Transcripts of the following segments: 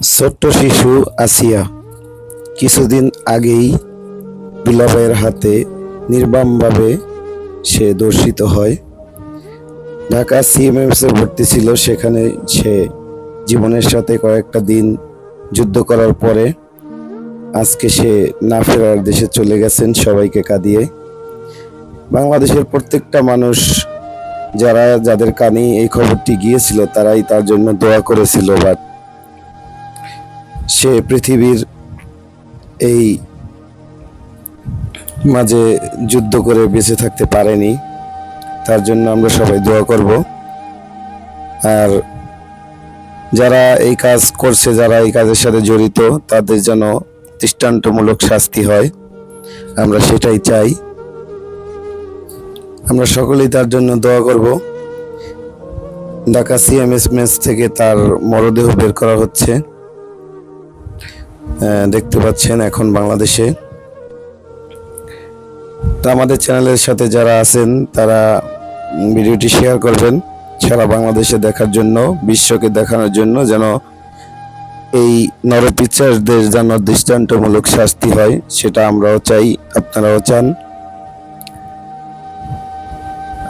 ছোট্ট শিশু আসিয়া কিছুদিন আগেই দুলাভাইয়ের হাতে নির্বামভাবে সে দর্শিত হয়। ঢাকা সিএমএমস ভর্তি ছিল, সেখানে সে জীবনের সাথে কয়েকটা দিন যুদ্ধ করার পরে আজকে সে না ফেরার দেশে চলে গেছেন সবাইকে কাঁদিয়ে। বাংলাদেশের প্রত্যেকটা মানুষ যারা যাদের কানে এই খবরটি গিয়েছিল, তারাই তার জন্য দোয়া করেছিল, বাট সে পৃথিবীর এই মাঝে যুদ্ধ করে বেঁচে থাকতে পারেনি। তার জন্য আমরা সবাই দোয়া করব। আর যারা এই কাজ করছে, যারা এই কাজের সাথে জড়িত, তাদের যেন দৃষ্টান্তমূলক শাস্তি হয়। আমরা সেটাই চাই। আমরা সকলেই তার জন্য দোয়া করব। ঢাকা সিএমএস মেস থেকে তার মরদেহ বের করা হচ্ছে। দেখতে পাচ্ছেন এখন বাংলাদেশে। তো আমাদের চ্যানেলের সাথে যারা আছেন, তারা ভিডিওটি শেয়ার করবেন, সারা বাংলাদেশে দেখার জন্য, বিশ্বকে দেখানোর জন্য, যেন এই নরপিচারদের যেন দৃষ্টান্তমূলক শাস্তি হয়, সেটা আমরাও চাই, আপনারাও চান।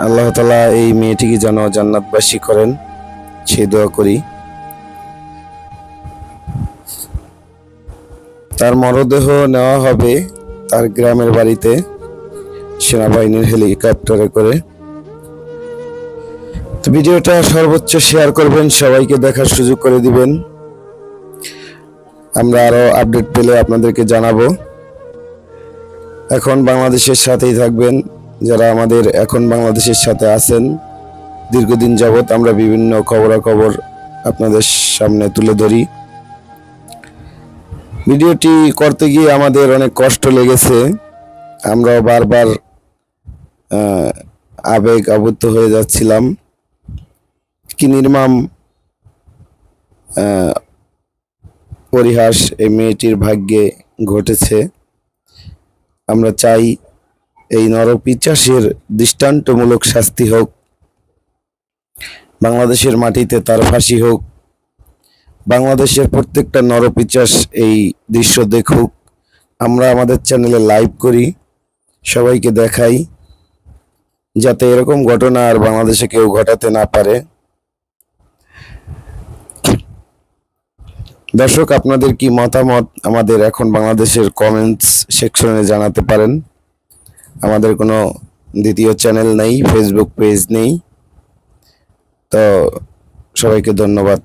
আল্লাহ তালা এই মেয়েটিকে যেন জান্নাতবাসী করেন, সে দোয়া করি। তার মরদেহ নেওয়া হবে তার গ্রামের বাড়িতে সেনাবাহিনীর হেলিকপ্টারে করে। তো ভিডিওটা সর্বোচ্চ শেয়ার করবেন, সবাইকে দেখার সুযোগ করে দিবেন। আমরা আরও আপডেট পেলে আপনাদেরকে জানাব। এখন বাংলাদেশের সাথেই থাকবেন, যারা আমাদের এখন বাংলাদেশের সাথে আছেন। দীর্ঘদিন যাবৎ আমরা বিভিন্ন খবরাখবর আপনাদের সামনে তুলে ধরি। ভিডিওটি করতে গিয়ে আমাদের অনেক কষ্ট লেগেছে। আমরাও বারবার আবেগ আবদ্ধ হয়ে যাচ্ছিলাম। কি নির্মাম পরিহাস এই মেয়েটির ভাগ্যে ঘটেছে। আমরা চাই এই নরপিচাসের দৃষ্টান্তমূলক শাস্তি হোক, বাংলাদেশের মাটিতে তার ফাঁসি হোক বাংলাদেশের প্রত্যেকটা নরপিচাস এই দৃশ্য দেখুক। আমরা আমাদের চ্যানেলে লাইভ করি, সবাইকে দেখাই, যাতে এরকম ঘটনা আর বাংলাদেশে কেউ ঘটাতে না পারে। দর্শক, আপনাদের কি মতামত? আমাদের এখন বাংলাদেশের কমেন্টস সেকশনে জানাতে পারেন। আমাদের কোনো দ্বিতীয় চ্যানেল নেই ফেসবুক পেজ নেই। তো সবাইকে ধন্যবাদ।